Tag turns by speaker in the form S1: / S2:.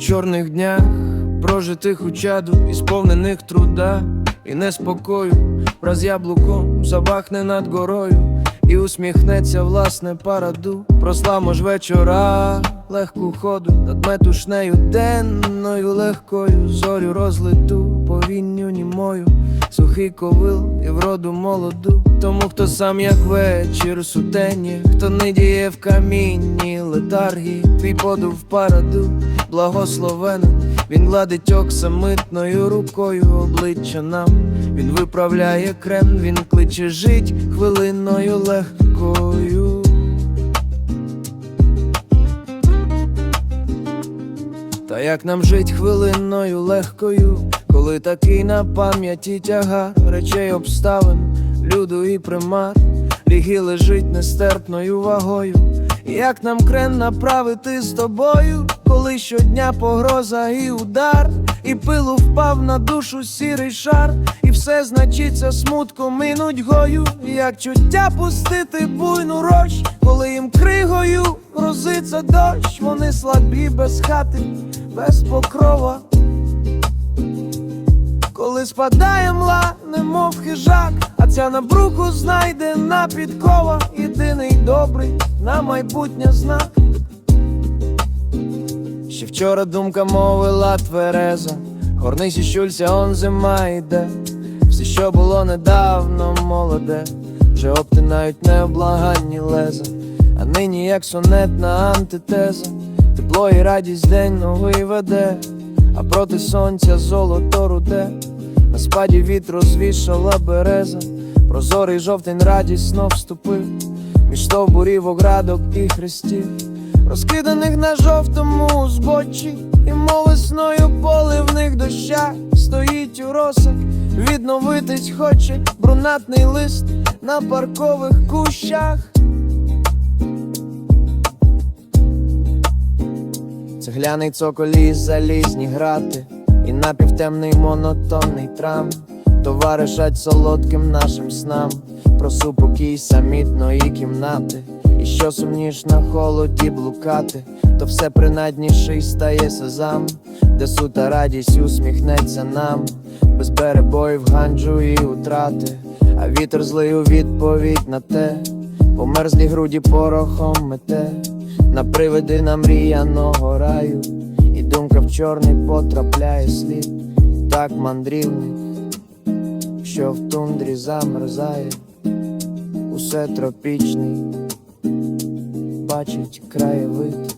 S1: чорних днях, прожитих у чаду, і сповнених труда і неспокою, враз яблуком забахне над горою, і усміхнеться власне параду. Просламо ж вечора, легку ходу, над метушнею денною легкою, зорю розлиту, повінню німою, сухий ковил і вроду молоду. Тому хто сам як вечір сутені, хто не діє в камінні летаргії, твій подув параду, благословен, він гладить оксамитною рукою обличчя нам, він виправляє крем, він кличе жить хвилинною легкою. Та як нам жить хвилинною легкою, коли такий на пам'яті тяга речей обставин, люду і примат, ріги лежить нестерпною вагою. Як нам крен направити з тобою, коли щодня погроза і удар, і пилу впав на душу сірий шар, і все значиться смутком і нудьгою, як чуття пустити буйну роч, коли їм кригою грозиться дощ, вони слабі без хати, без покрова. Коли спадає мла, немов хижак, а ця на бруку знайдена підкова, єдиний добрий на майбутнє знак. Ще вчора думка мовила твереза, горнись щулься, он зима йде. Все, що було недавно молоде, вже обтинають необлаганні леза, а нині як сонетна антитеза, тепло і радість день новий веде, а проти сонця золото руде, на спаді вітру звішала береза, прозорий жовтень радісно вступив, між стовбурів оградок і хрестів, розкиданих на жовтому узбоччі, і мов весною в них доща стоїть у росах, відновитись хоче брунатний лист на паркових кущах. Цегляний цоколі, залізні грати, і напівтемний монотонний трам, товаришать солодким нашим снам, про супокій самітної кімнати, і що сумніш на холоді блукати, то все принадніший стає сезам, де сута радість усміхнеться нам, без перебоїв ганджу і утрати, а вітер злий у відповідь на те, померзлі груді порохом мете. На привиди намріяного раю, чорний потрапляє слід, так мандрівний, що в тундрі замерзає, усе тропічний, бачить краєвид.